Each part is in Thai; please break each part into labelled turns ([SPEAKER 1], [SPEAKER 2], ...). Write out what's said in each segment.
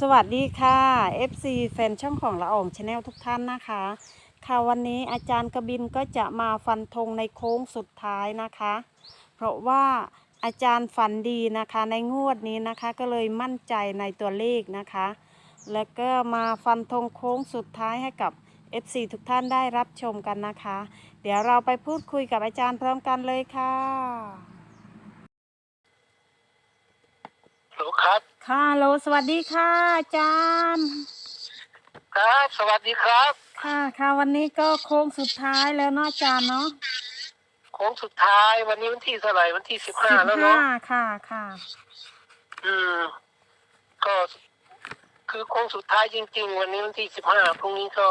[SPEAKER 1] สวัสดีค่ะ FC แฟนช่องของละอองชาแนลทุกท่านนะคะ ค่ะวันนี้อาจารย์กบินก็จะมาฟันธงในโค้งสุดท้ายนะคะ เพราะว่าอาจารย์ฝันดีนะคะในงวดนี้นะคะก็เลยมั่นใจในตัวเลขนะคะ แล้วก็มาฟันธงโค้งสุดท้ายให้กับ FC ทุกท่านได้รับชมกันนะคะ เดี๋ยวเราไปพูดคุยกับอาจารย์พร้อมกันเลยค่ะ
[SPEAKER 2] หนู ครับ
[SPEAKER 1] ค่ะโลสวัสดีค่ะอาจารย์
[SPEAKER 2] ครับ สวัสดีครับ
[SPEAKER 1] ค่ะค่ะวันนี้ก็โค้งสุดท้ายแล้วเนาะอาจารย์เนาะ
[SPEAKER 2] โค้งสุดท้ายวันนี้วันที่เท่าไหร่วันที่สิบห้า
[SPEAKER 1] สิบ
[SPEAKER 2] แล้ว
[SPEAKER 1] ห้า
[SPEAKER 2] เนาะ
[SPEAKER 1] ค่ะค่ะ
[SPEAKER 2] อืมก็คือโค้งสุดท้ายจริง ๆ วันนี้วันที่สิบห้าพรุ่งนี้ก็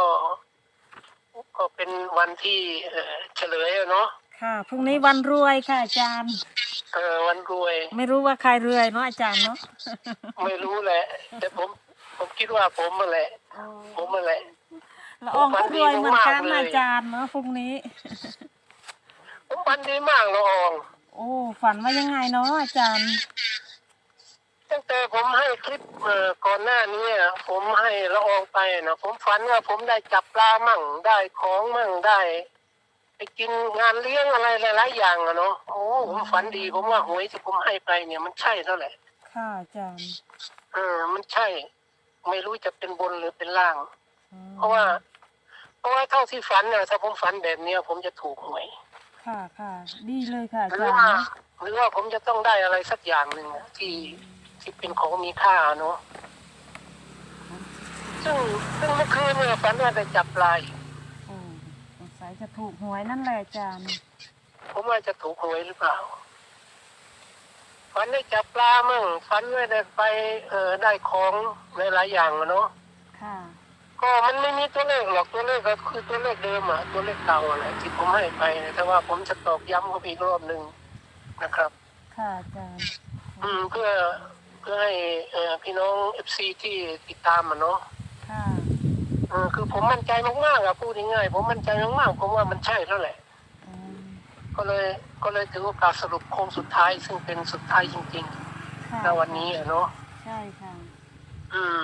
[SPEAKER 2] ก็เป็นวันที่เอ่อเฉลยอะเนาะ
[SPEAKER 1] ค่ะพรุ่งนี้วันรวยค่ะอาจารย์
[SPEAKER 2] เออวันรวย
[SPEAKER 1] ไม่รู้ว่าใครรวยเนาะอาจารย์เนาะ
[SPEAKER 2] ไม่รู้แหละ แต่ผมผมคิดว่าผมมาแหละ ผมมาแหละ
[SPEAKER 1] ละอองก็รวยเหมือนกัน
[SPEAKER 2] ผมฝันดีมากๆเลย
[SPEAKER 1] อาจารย์เนาะพรุ่งนี้
[SPEAKER 2] ผมพันดีมากละออง
[SPEAKER 1] โอ้ฝันว่ายังไงเนาะอาจารย์
[SPEAKER 2] ตั้งแต่ผมให้คลิปเอ่อก่อนหน้านี้อะผมให้ละอองไปนะผมฝันว่าผมได้จับปลามั่งได้ของมั่งได้ ไปกินงานเลี้ยงอะไรหลายๆอย่างอะเนาะโอ้ผมฝันดีผมว่าหวยที่ผมให้ไปเนี่ยมันใช่เท่าไหร่
[SPEAKER 1] ค่ะอาจารย์
[SPEAKER 2] เออ มันใช่ ไม่รู้จะเป็นบนหรือเป็นล่าง
[SPEAKER 1] อืม
[SPEAKER 2] เพราะว่า เพราะว่าเท่าที่ฝันน่ะถ้าผมฝันแบบเนี้ยผมจะถูกหวย
[SPEAKER 1] ค่ะค่ะดีเลยค่ะ
[SPEAKER 2] ห
[SPEAKER 1] อา
[SPEAKER 2] รือ
[SPEAKER 1] จารย์
[SPEAKER 2] ว่า
[SPEAKER 1] เนาะ
[SPEAKER 2] หรือว่าผมจะต้องได้อะไรสักอย่างหนึ่งอะที่ที่เป็นของมีค่าเนาะซึ่งซึ่งเมื่อคืนเนี่ยฝันว่าได้จับปลาอีก
[SPEAKER 1] โอ้สงสัย จะถูกหวยนั่นแหละอาจารย์
[SPEAKER 2] ผมว่าจะถูกหวยหรือเปล่าฝันได้จับปลามั่งฝันว่าได้ไปเออได้ของหลายๆอย่างอะเนาะ
[SPEAKER 1] ค่ะ
[SPEAKER 2] ก็มันไม่มีตัวเลขหรอกตัวเลขก็คือตัวเลขเดิมอะตัวเลขเก่าอะไรที่ผมให้ไปนะแต่ว่าผมจะตอกย้ำเข้าไปอีกรอบหนึ่งนะครับ
[SPEAKER 1] ค่ะอาจารย์
[SPEAKER 2] อืมเพื่อเพื่อให้เอ่อพี่น้องเอฟซีที่ติดตามอะเนาะ
[SPEAKER 1] ค่ะ
[SPEAKER 2] เออคือผมมั่นใจมากๆอะพูดง่ายๆผมมั่นใจมากๆผมว่ามันใช่แล้วแหละ
[SPEAKER 1] อืม
[SPEAKER 2] ก็เลยก็เลยถือโอกาสสรุปโค้งสุดท้าย ซึ่งเป็นสุดท้ายจริง
[SPEAKER 1] ค่ะ
[SPEAKER 2] ๆในวันนี้อะเนาะ
[SPEAKER 1] ใช่ค่ะ
[SPEAKER 2] อืม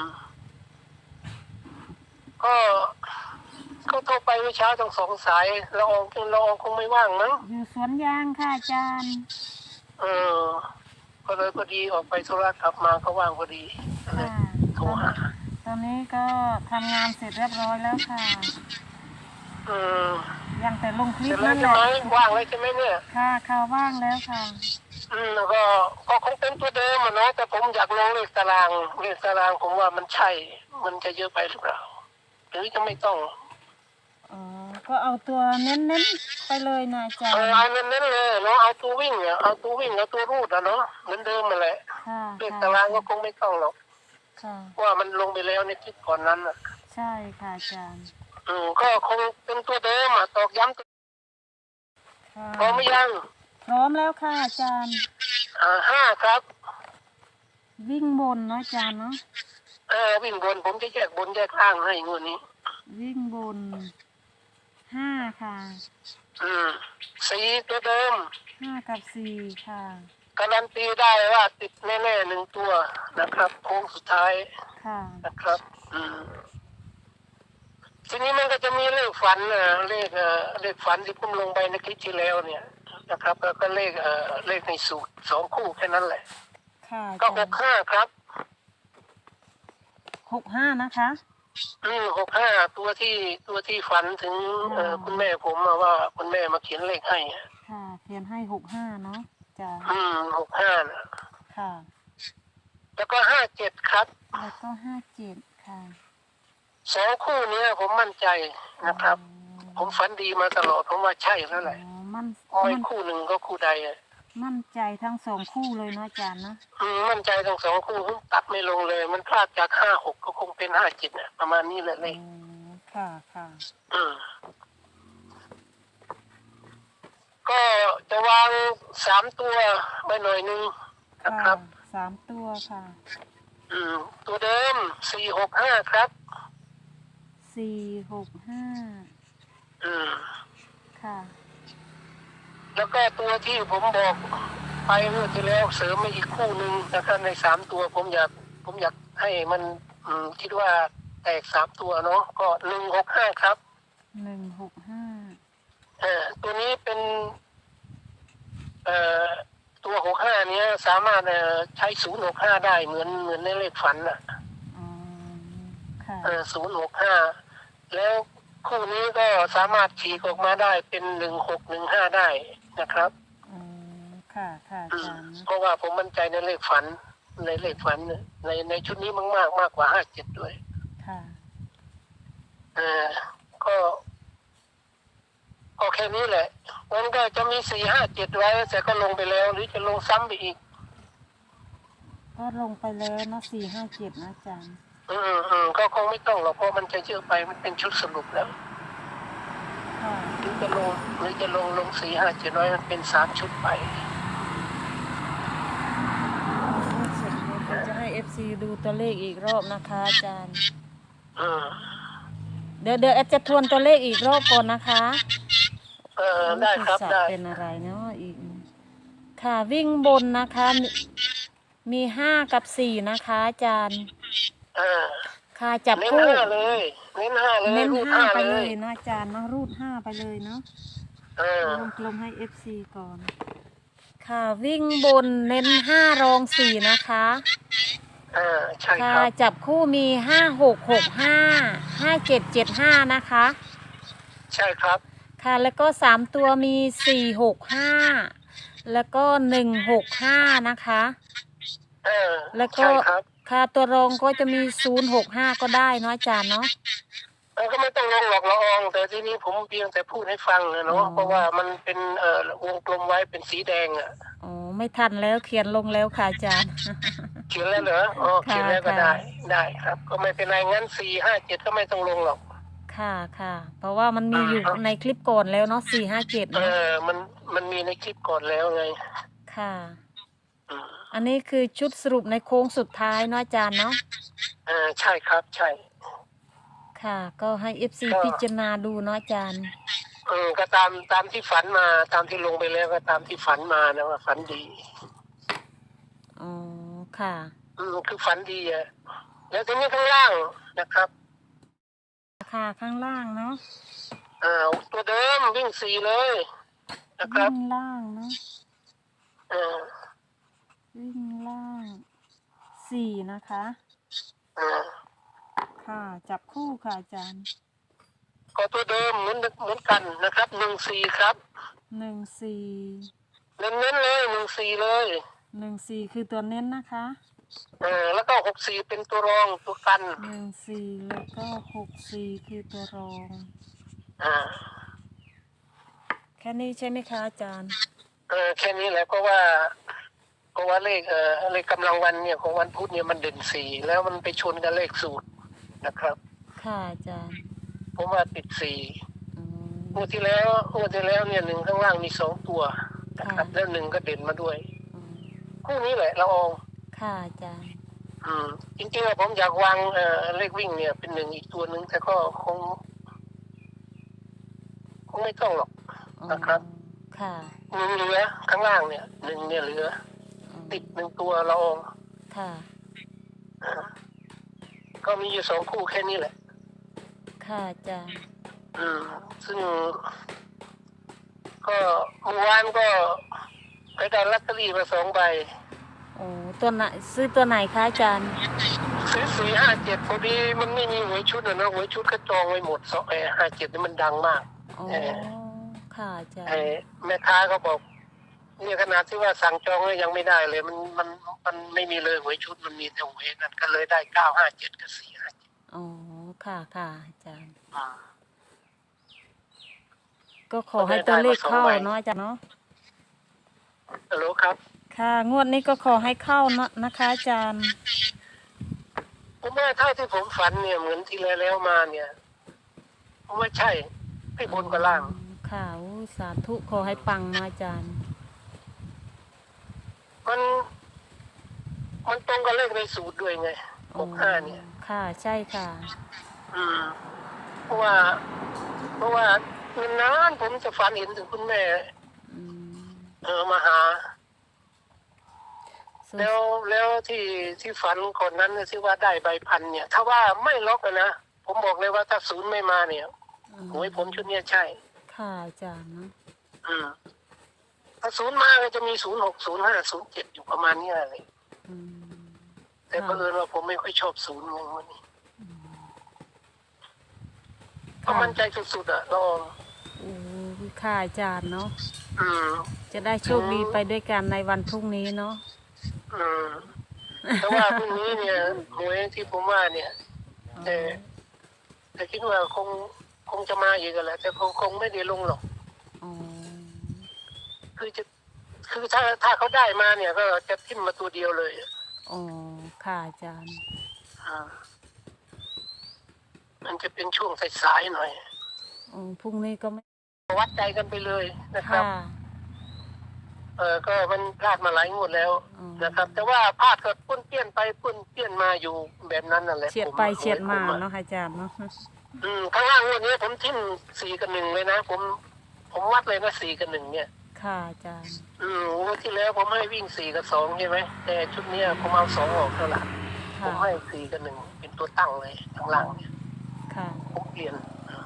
[SPEAKER 2] ก็ก็โทรไปเมื่อเช้าทั้งสองสายละอองละอองคงไม่ว่างมั้ง
[SPEAKER 1] อยู่สวนยางค่ะอาจารย์
[SPEAKER 2] เออ ก็เลยพอดีออกไปธุระกลับมาก็ว่างพอดีก็เลย
[SPEAKER 1] ค่ะ
[SPEAKER 2] โทรหา
[SPEAKER 1] ต อนนี้ก็ทำงานเสร็จเรียบร้อยแล้วค่ะ
[SPEAKER 2] อืม
[SPEAKER 1] ยังแต่ลงคลิ
[SPEAKER 2] เส
[SPEAKER 1] ป
[SPEAKER 2] ร็จแล้ว
[SPEAKER 1] นั่นแห
[SPEAKER 2] ใช่ไหม
[SPEAKER 1] ละ
[SPEAKER 2] ว่างเลยใช่ไหมเนี่ย
[SPEAKER 1] ค่ะข่าวว่างแล้วค่ะ
[SPEAKER 2] อืมแล้วก็ก็คงเป็นตัวเดิมอะเนาะแต่ผมอยากลงเลขตารางเลขตารางผมว่ามันใช่ มันจะเยอะไปหรือเปล่า หรือจะไม่ต้อง
[SPEAKER 1] อ๋อ ก็เอาตัวเน้นๆไปเลยนะอาจาร
[SPEAKER 2] เออ
[SPEAKER 1] ย์
[SPEAKER 2] เอาเน้นๆเลยเนาะเอาตัววิ่งอะเอาตัววิ่งเอาตัวรูดอะเนาะเหมือนเดิมมาแหละ
[SPEAKER 1] ค่ะ
[SPEAKER 2] เลขตารางก็คงไม่ต้องหรอก
[SPEAKER 1] ค่ะ
[SPEAKER 2] เพราะว่ามันลงไปแล้วในคลิปก่อนนั้นอะ
[SPEAKER 1] ใช่ค่ะอาจารย์
[SPEAKER 2] อืมก็คงเป็นตัวเดิมอะตอกย้ำตัว
[SPEAKER 1] ค่ะ
[SPEAKER 2] พร้อมหรือยัง
[SPEAKER 1] พร้อมแล้วค่ะอาจารย์
[SPEAKER 2] อ่าห้าครับ
[SPEAKER 1] วิ่งบนเนาะอาจารย์เนาะ
[SPEAKER 2] เออวิ่งบนผมจะแยกบนแยกล่างให้งวดนี้
[SPEAKER 1] วิ่งบนห้าค่ะ
[SPEAKER 2] อืมสีตัวเดิม
[SPEAKER 1] ห้ากับสี่ค่ะ
[SPEAKER 2] การันตีได้ว่าติดแน่ๆหนึ่งตัวนะครับโค้งสุดท้าย
[SPEAKER 1] ค่ะ
[SPEAKER 2] นะครับ อืมทีนี้มันก็จะมีเลขฝันนะเลขเอ่อเลขฝันที่ผมลงไปในคลิปที่แล้วเนี่ยนะครับ แล้วก็เลขเอ่อเลขในสูตรสองคู่แค่นั้นแหละ
[SPEAKER 1] ค่ะอา
[SPEAKER 2] ก็
[SPEAKER 1] จาร
[SPEAKER 2] ห
[SPEAKER 1] ย์
[SPEAKER 2] กห้าครับ
[SPEAKER 1] หกห้านะคะ
[SPEAKER 2] อืมหกห้าตัวที่ตัวที่ฝันถึงเอ่อคุณแม่ผมอะว่าคุณแม่มาเขียนเลขให้อะ
[SPEAKER 1] ค่ะเขียนให้หกห้าเนาะ จ้ะ
[SPEAKER 2] อืมหกห้านะ
[SPEAKER 1] ค่ะ
[SPEAKER 2] แล้วก็ห้าเจ็ดครับ
[SPEAKER 1] แล้วก็ห้าเจ็ดค่ะ
[SPEAKER 2] สองคู่เนี้ยผมมั่นใจนะครับ ผมฝันดีมาตลอดผมว่าใช่แล้วแหละ
[SPEAKER 1] อ๋อมั่น
[SPEAKER 2] ไม่
[SPEAKER 1] มั่น
[SPEAKER 2] คู่หนึ่งก็คู่ใดอะ
[SPEAKER 1] มั่นใจทั้งสองคู่เลยเนาะอาจารย์เนาะ
[SPEAKER 2] อืมมั่นใจทั้งสองคู่ผมตัดไม่ลงเลย มันพลาดจากห้าหกก็คงเป็นห้าเจ็ดเนี่ยประมาณนี้แหละเล
[SPEAKER 1] อ๋
[SPEAKER 2] ย
[SPEAKER 1] อค่ะค่ะ
[SPEAKER 2] อืม ก็จะวางสามตัวไว้หน่อยนึงนะครับ
[SPEAKER 1] สามตัวค่ะ
[SPEAKER 2] อืม ตัวเดิมสี่หกห้าครับ
[SPEAKER 1] สี่หกห้า
[SPEAKER 2] อืม
[SPEAKER 1] ค่ะ
[SPEAKER 2] แล้วก็ตัวที่ผมบอกไปเมื่อที่แล้วเสริมมาอีกคู่หนึ่งนะครับในสามตัวผมอยากผมอยากให้มันอืมคิดว่าแตกสามตัวเนาะก็หนึ่งหกห้าครับ
[SPEAKER 1] หนึ่งหกห้า
[SPEAKER 2] เอ่อตัวนี้เป็น เอ่อตัวหกห้าเนี้ยสามารถเอ่อใช้ศูนย์หกห้าได้เหมือนเหมือนในเลขฝันอะ
[SPEAKER 1] อ๋อค่ะ
[SPEAKER 2] เออศูนย์หกห้าแล้วคู่นี้ก็สามารถฉีกออกมาได้เป็นหนึ่งหกหนึ่งห้าได้นะครับ
[SPEAKER 1] อ๋อค่ะค่ะ
[SPEAKER 2] อื
[SPEAKER 1] อามจารย์
[SPEAKER 2] เพราะว่าผมมั่นใจในเลขฝัน ในเลขฝันเนี่ยในในชุดนี้มากมากๆมากกว่าห้าเจ็ดด้วย
[SPEAKER 1] ค่ะ
[SPEAKER 2] เออก็ ก็แค่นี้แหละ มันก็จะมีสี่ห้าเจ็ดไว้แต่ก็ลงไปแล้ว หรือจะลงซ้ำไปอีก
[SPEAKER 1] ก็ลงไปแล้วเนาะสี่ห้าเจ็ดนะอาจารย์
[SPEAKER 2] อืมอืมก็คงไม่ต้องหรอกเพราะมันจะเยอะไปมันเป็นชุดสรุปแล้ว
[SPEAKER 1] ค่ะ
[SPEAKER 2] หรือจะลงหรือจะลงลงสี่ห้าเจ็ดไว้มันเป็นสามชุดไป
[SPEAKER 1] เสร็จแล้วก็จะให้ FC ดูตัวเลขอีกรอบนะคะอาจารย์
[SPEAKER 2] อืม
[SPEAKER 1] เดี๋ยวเดี๋ยวแอดจะทวนตัวเลขอีกรอบก่อนนะคะ
[SPEAKER 2] เออได้ครับ
[SPEAKER 1] โทศัพท์
[SPEAKER 2] ได้
[SPEAKER 1] เป็นอะไรเนาะอีก ค่ะวิ่งบนนะคะ มีมีห้ากับสี่นะคะ อาจารย์
[SPEAKER 2] เออ
[SPEAKER 1] ค่ะจับ
[SPEAKER 2] เน้น
[SPEAKER 1] คู่
[SPEAKER 2] ห้าเลย เน้นห้าเลย
[SPEAKER 1] เน้น
[SPEAKER 2] รูด
[SPEAKER 1] ห้า
[SPEAKER 2] ห้า
[SPEAKER 1] ไป
[SPEAKER 2] เล
[SPEAKER 1] เลยยเนาะอาจารย์เนาะรูดห้าไปเลยเนาะ
[SPEAKER 2] เออ
[SPEAKER 1] วงกลมให้ FC ก่อน ค่ะวิ่งบนเน้นห้ารองสี่นะคะ
[SPEAKER 2] เออใช่ค
[SPEAKER 1] ค่ะ
[SPEAKER 2] รับ
[SPEAKER 1] จับคู่มีห้าหกหกห้าห้าเจ็ดเจ็ดห้านะคะ
[SPEAKER 2] ใช่ครับ
[SPEAKER 1] ค่ะแล้วก็สามตัวมีสี่หกห้าแล้วก็หนึ่งหกห้านะคะ
[SPEAKER 2] เออ
[SPEAKER 1] แล้วก็
[SPEAKER 2] ใช่ครับ
[SPEAKER 1] ค่ะตัวรองก็จะมีศูนย์หกห้าก็ได้เนาะอาจารย์เนาะ
[SPEAKER 2] เออก็ไม่ต้องลงหลอกละออง แต่ทีนี้ผมเพียงแต่พูดให้ฟังนะ
[SPEAKER 1] อ๋
[SPEAKER 2] เนาะ
[SPEAKER 1] อ
[SPEAKER 2] เพราะว่ามันเป็นเอ่อวงกลมไว้เป็นสีแดงอะ
[SPEAKER 1] อ๋อไม่ทันแล้วเขียนลงแล้วค่ะอาจารย์
[SPEAKER 2] เขียนแล้วเหรออ๋อ
[SPEAKER 1] ค่ะ
[SPEAKER 2] เขียนแล้วก็
[SPEAKER 1] ค่ะ
[SPEAKER 2] ได้ได้ครับ ก็ไม่เป็นไรงั้นสี่ห้าเจ็ดก็ไม่ต้องลงหรอก
[SPEAKER 1] ค่ะค่ะ เพราะว่ามันมีอยู่
[SPEAKER 2] อ่าฮะ
[SPEAKER 1] ในคลิปก่อนแล้วเนาะสี่ห้าเจ็ด
[SPEAKER 2] เอ
[SPEAKER 1] เนาะ
[SPEAKER 2] อมันมันมีในคลิปก่อนแล้วไง
[SPEAKER 1] ค่ะ
[SPEAKER 2] อืม
[SPEAKER 1] อันนี้คือชุดสรุปในโค้งสุดท้ายเนาะอาจารย์เนาะ
[SPEAKER 2] เออใช่ครับ ใช่
[SPEAKER 1] ค่ะ ก็ให้ FC
[SPEAKER 2] ก็
[SPEAKER 1] พิจารณาดูเนาะอาจารย์
[SPEAKER 2] เออก็ตามตามที่ฝันมา ตามที่ลงไปแล้วก็ตามที่ฝันมานะว่าฝันดี
[SPEAKER 1] อ๋อค่ะ
[SPEAKER 2] อืมคือฝันดีอะแล้วทีนี้ข้างล่างนะครับ
[SPEAKER 1] ค่ะข้างล่างเนาะ
[SPEAKER 2] อ่าตัวเดิมวิ่งสี่เลย นะครับ
[SPEAKER 1] วิ่งล่างเนาะ
[SPEAKER 2] เออ
[SPEAKER 1] วิ่งล่างสี่นะคะ
[SPEAKER 2] อ่า
[SPEAKER 1] ค่ะ จับคู่ค่ะอาจารย์
[SPEAKER 2] ก็ตัวเดิมเหมือนเหมือนกันนะครับหนึ่งสี่ครับ
[SPEAKER 1] หนึ่งสี่
[SPEAKER 2] เน้นๆเลยหนึ่งสี่เลย
[SPEAKER 1] หนึ่งสี่คือตัวเน้นนะคะ
[SPEAKER 2] เออแล้วก็หกสี่เป็นตัวรองตัวกัน
[SPEAKER 1] หนึ่งสี่แล้วก็หกสี่คือตัวรอง
[SPEAKER 2] อ่า
[SPEAKER 1] แค่นี้ใช่ไหมคะอาจารย์
[SPEAKER 2] เออแค่นี้แหละเพราะว่าเพราะว่าเลขเออเลขกำลังวันเนี่ยของวันพุธเนี่ยมันเด่นสี่แล้วมันไปชนกับเลขสูตรนะครับ
[SPEAKER 1] ค่ะอาจารย์
[SPEAKER 2] ผมว่าติดสี่
[SPEAKER 1] อืม
[SPEAKER 2] งวดที่แล้วงวดที่แล้วเนี่ยหนึ่งข้างล่างมีสองตัวนะครับ
[SPEAKER 1] ค่ะ
[SPEAKER 2] แล้วหนึ่งก็เด่นมาด้วย
[SPEAKER 1] อืม
[SPEAKER 2] คู่นี้แหละเราเอา
[SPEAKER 1] ค่ะอาจารย์
[SPEAKER 2] อืมจริงๆอะผมอยากวางเอ่อเลขวิ่งเนี่ย เป็นหนึ่งอีกตัวหนึ่งแต่ก็คงคงไม่ต้องหรอก
[SPEAKER 1] อ๋อ
[SPEAKER 2] นะครับ
[SPEAKER 1] ค่ะ
[SPEAKER 2] หนึ่งเหลือข้างล่างเนี่ยหนึ่งเนี่ยเหลือ
[SPEAKER 1] อืม
[SPEAKER 2] ติดหนึ่งตัวเราเอา
[SPEAKER 1] ค่ะ
[SPEAKER 2] อ่าก็มีอยู่สองคู่แค่นี้แหละ
[SPEAKER 1] ค่ะอาจารย์
[SPEAKER 2] อืมซึ่ง ก็เมื่อวานก็ไปได้ลอตเตอรี่มาสองใบ
[SPEAKER 1] โอ้ตัวไหนซื้อตัวไหนคะอาจารย์
[SPEAKER 2] ซื้อสี่ห้าเจ็ดพอดีมันไม่มีหวยชุดนะนะหวยชุดก็จองไว้หมดสองไอ้ห้าเจ็ดนี่มันดังมาก
[SPEAKER 1] อ๋อ
[SPEAKER 2] เอ่อ
[SPEAKER 1] ค่ะอาจาร
[SPEAKER 2] ไอ้
[SPEAKER 1] ย์
[SPEAKER 2] แม่ค้าก็บอกเนี่ยขนาดที่ว่าสั่งจองแล้วยังไม่ได้เลย มันมันมันไม่มีเลยหวยชุดมันมีแต่หวยนั่นก็เลยได้เก้าห้าเจ็ดกับสี่ห้าเจ็ด
[SPEAKER 1] อ๋อ ค่ะค่ะอาจารย์
[SPEAKER 2] อ่า
[SPEAKER 1] ก็ขอให้ตัวเลขเข้าเนาะอาจารย์เนาะ
[SPEAKER 2] ฮัลโหลครับ
[SPEAKER 1] ค่ะ งวดนี้ก็ขอให้เข้าเนาะนะคะอาจารย์
[SPEAKER 2] ผมว่าเท่าที่ผมฝันเนี่ยเหมือนที่แล้วแล้วมาเนี่ยผมว่าใช่ให้บนกับล่าง
[SPEAKER 1] ค่ะอู้สาธุขอให้ปังนะอาจารย์
[SPEAKER 2] มันมันตรงกับเลขในสูตรด้วยไงหกห้าเนี่ย
[SPEAKER 1] ค่ะ ใช่ค่ะ
[SPEAKER 2] อืม เพราะว่า เพราะว่านานๆผมจะฝันเห็นถึงคุณแม่
[SPEAKER 1] อืม
[SPEAKER 2] เออมาหา
[SPEAKER 1] ส่วน
[SPEAKER 2] แล้วแล้วที่ที่ฝันคนนั้นน่ะที่ว่าได้ใบพันเนี่ย ถ้าว่าไม่ล็อกอะนะผมบอกเลยว่าถ้าศูนย์ไม่มาเนี่ย
[SPEAKER 1] อืม
[SPEAKER 2] หวยผมชุดเนี้ยใช่
[SPEAKER 1] ค่ะอาจารย์เนาะ
[SPEAKER 2] อืมถ้าศูนย์มาก็จะมีศูนย์หกศูนย์ห้าศูนย์เจ็ดอยู่ประมาณเนี้ยเลย
[SPEAKER 1] อืม
[SPEAKER 2] แต่
[SPEAKER 1] ค่ะ
[SPEAKER 2] บังเอิญว่าผมไม่ค่อยชอบศูนย์เลยวันนี้เพ
[SPEAKER 1] ค่ะ
[SPEAKER 2] ราะมั่นใจสุดๆอะลอง
[SPEAKER 1] โอ้ค่ะอาจารย์เนาะ
[SPEAKER 2] อืม
[SPEAKER 1] จะได้โชคดีไปด้วยกันในวันพรุ่งนี้เนาะ
[SPEAKER 2] อืมแต่ว่าพรุ่งนี้เนี่ยหวยที่ผมว่าเนี่ยแต่แต่คิดว่าคงคงจะมาอีกกันแหละแต่คงคงไม่ได้ลงหรอก
[SPEAKER 1] อ๋อ
[SPEAKER 2] คือจะคือถ้าถ้าเขาได้มาเนี่ย ก็จะทิ่มมาตัวเดียวเลย
[SPEAKER 1] อ๋อค่ะอาจารย์
[SPEAKER 2] อ่ามันจะเป็นช่วงสายๆหน่อย
[SPEAKER 1] อ๋อพรุ่งนี้ก็ไม่
[SPEAKER 2] วัดใจกันไปเลยนะครับ
[SPEAKER 1] ค่ะ
[SPEAKER 2] เออก็มันพลาดมาหลายงวดแล้ว
[SPEAKER 1] อ๋อ
[SPEAKER 2] นะครับ แต่ว่าพลาดก็ปุ้นเปี้ยนไปปุ้นเปี้ยนมาอยู่แบบนั้นนั่นแหละ
[SPEAKER 1] เฉียด
[SPEAKER 2] ผม
[SPEAKER 1] ไปเฉียดมา
[SPEAKER 2] ผอะ
[SPEAKER 1] เนาะอาจารย์เนาะ
[SPEAKER 2] อืมข้างล่างงวดนี้ผมทิ่มสี่กับหนึ่งเลยนะผมผมวัดเลยนะสี่กับหนึ่งเนี่ย
[SPEAKER 1] ค่ะอาจารย์
[SPEAKER 2] อืมงวดที่แล้วผมให้วิ่งสี่กับสองใช่ไหมแต่ชุดเนี้ยผมเอาสองออกเท่าไหร่ผ
[SPEAKER 1] ค่ะ
[SPEAKER 2] มให้สี่กับหนึ่งเป็นตัวตั้งเลยข้างล่างเนี่ย
[SPEAKER 1] ค่ะ
[SPEAKER 2] ผมเปลี่ยนอ่า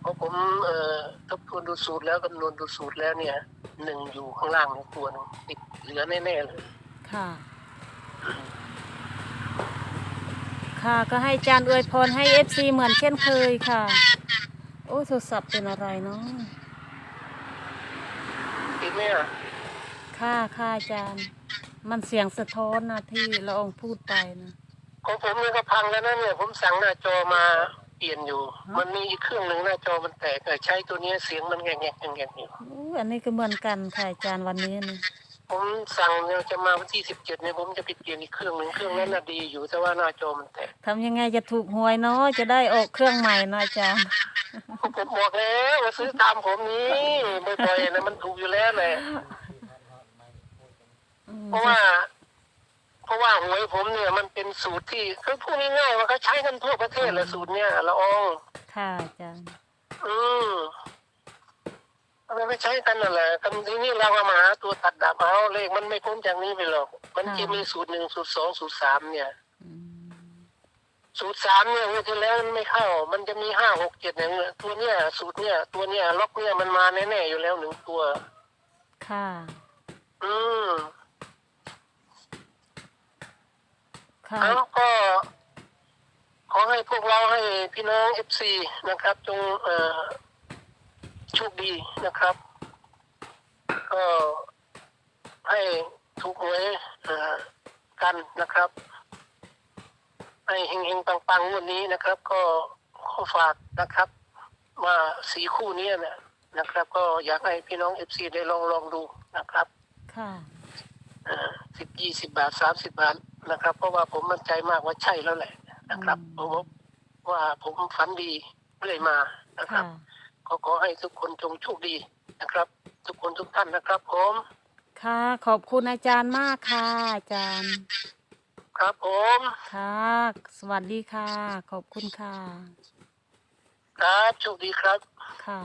[SPEAKER 2] เพราะผมเอ่อทบทวนดูสูตรแล้วคำนวณดูสูตรแล้วเนี่ย หนึ่งอยู่ข้างล่างเนี่ยตัวหนึงติดเหลือแน่ๆเลย
[SPEAKER 1] ค่ะ ค่ะก็ให้อาจารย์อวยพรให้เอฟซีเหมือนเช่นเคยค่ะ โอ้ยโทรศัพท์เป็นอะไรเนาะ
[SPEAKER 2] ติดไหมอะ
[SPEAKER 1] ค่ะค่ะอาจารย์ มันเสียงสะท้อนนะที่ละอองพูดไปนะ
[SPEAKER 2] ของผมเนี่ยก็พังแล้วนะเนี่ย ผมสั่งหน้าจอมา เปลี่ยนอยู่
[SPEAKER 1] ฮะ
[SPEAKER 2] มันมีอีกเครื่องหนึ่งหน้าจอมันแตกเออใช้ตัวเนี้ยเสียงมันแงกแงกแงกแงกอยู่
[SPEAKER 1] อู้อันนี้ก็เหมือนกันค่ะอาจารย์วันนี้นะ
[SPEAKER 2] ผมสั่งเนี่ยจะมาวันที่สิบเจ็ดเนี่ยผมจะไปเปลี่ยนอีกเครื่องหนึ่งเครื่องนั้นน่ะดีอยู่แต่ว่าหน้าจอมันแตก
[SPEAKER 1] ทำยังไงจะถูกหวยเนาะจะได้ออกเครื่องใหม่นะอาจารย์
[SPEAKER 2] ผมบอกแล้วว่าซื้อตามผมนี้บ่อยๆนะมันถูกอยู่แล้วแหละ
[SPEAKER 1] อืม
[SPEAKER 2] เพราะว่า เพราะว่าหวยผมเนี่ยมันเป็นสูตรที่คือพูดง่ายๆว่าเขาใช้กันทั่วประเทศแหละสูตรเนี่ยละออง
[SPEAKER 1] ค่ะอาจารย์
[SPEAKER 2] อืมมันไม่ใช้กันนั่นแหละกันทีนี้เราเอามาหาตัวตัดดับเอาเลขมันไม่พ้นจากนี้ไปหรอก มันจะมีสูตรหนึ่งสูตรสองสูตรสามเนี่ย
[SPEAKER 1] อืม
[SPEAKER 2] สูตรสามเนี่ยงวดที่แล้วมันไม่เข้า มันจะมีห้าหกเจ็ดเนี่ยตัวเนี้ยสูตรเนี่ยตัวเนี้ยล็อกเนี่ยมันมาแน่ๆอยู่แล้วหนึ่งตัว
[SPEAKER 1] ค่ะ
[SPEAKER 2] อืม
[SPEAKER 1] ค่ะ
[SPEAKER 2] แล้วก็ขอให้พวกเราให้พี่น้องเอฟซีนะครับจงเอ่อโชคดีนะครับ ก็ให้ถูกหวยเอ่อกันนะครับให้เฮงๆปังๆงวันนี้นะครับ ก็ขอฝากนะครับว่าสีคู่เนี้นะนะครับ ก็อยากให้พี่น้องเอฟซีได้ลองลองดูนะครับ
[SPEAKER 1] ค่ะ
[SPEAKER 2] สิบยี่สิบาทสามสิบาทนะครับ เพราะว่าผมมั่นใจมากว่าใช่แล้วแหละนะครับ
[SPEAKER 1] อืม
[SPEAKER 2] เพราะว่าผมฝันดีเรื่อยมานะครั
[SPEAKER 1] ค่ะ
[SPEAKER 2] บขอขอให้ทุกคนจงโชคดีนะครับ ทุกคนทุกท่านนะครับ ผม
[SPEAKER 1] ค่ะ ขอบคุณอาจารย์มากค่ะ อาจารย์
[SPEAKER 2] ครับผม
[SPEAKER 1] ค่ะ สวัสดีค่ะ ขอบคุณค่ะ
[SPEAKER 2] ครับโชคดีครับ
[SPEAKER 1] ค่ะ